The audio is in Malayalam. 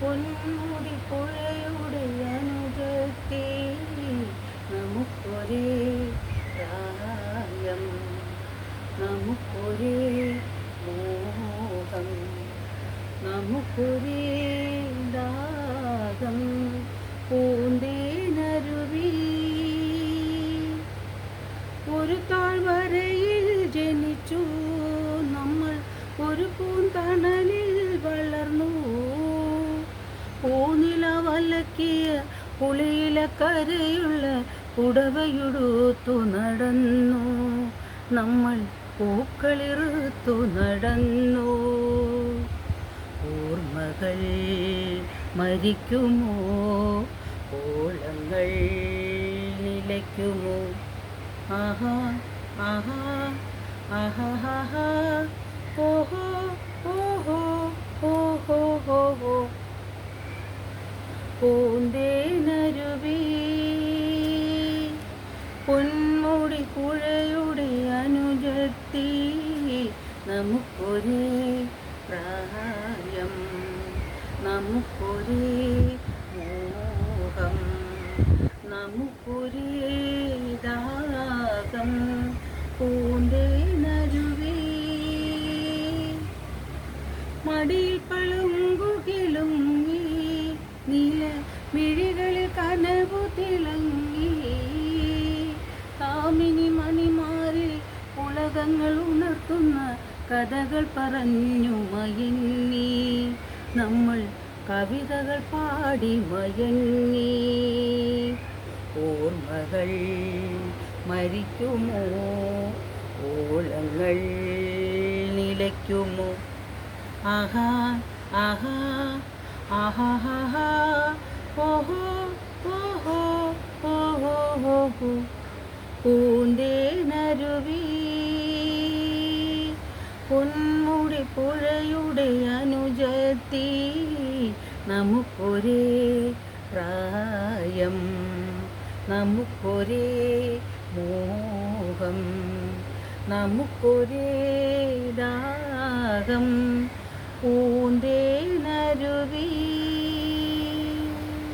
പൊന്മുടി പുഴയുടെ അനുജത്തെ നമുക്കൊരേ പ്രായം നമുക്കൊരേ മോഹം നമുക്കൊരേ ദാഹം. പൂന്തേനരുവി പൂനില വലക്കിയ പുളിയില കരയുള്ള പുടവയുടുത്തു നടന്നു. നമ്മൾ പൂക്കളിറുത്തു നടന്നു. ഓർമ്മകൾ മരിക്കുമോ? ഓളങ്ങൾ നിലയ്ക്കുമോ? ആഹാ ആഹാ ആഹാ ഓഹോ ഓഹോ ഓഹോ പൂന്തേനരുവി. പൊന്മുടി പുഴയുടെ അനുജത്തി നമുക്കൊരേ പ്രായം നമുക്കൊരേ മോഹം നമുക്കൊരേ ദാഹം. പൂന്തേനരുവി. മടിയിൽ പളുങ്കുകിലുങ്ങി നീല മിഴികളിൽ കനവു തിളങ്ങി. കാമിനി മണിമാരിൽ ഉലകങ്ങൾ ഉണർത്തുന്ന കഥകൾ പറഞ്ഞു മയങ്ങി. നമ്മൾ കവിതകൾ പാടി മയങ്ങി. ഓർമ്മകൾ മരിക്കുമോ? ഓളങ്ങൾ നിലയ്ക്കുമോ? ആഹാ ആഹാ ആഹാ ആഹാ ഓഹോ ഓഹോ ഓഹോ ഓഹോ. പൂന്തേനരുവി പൊന്മുടി പുഴയുടെ അനുജത്തി നമുക്കൊരേ പ്രായം നമുക്കൊരേ മോഹം നമുക്കൊരേ ദാഹം. പൂന്തേനരുവി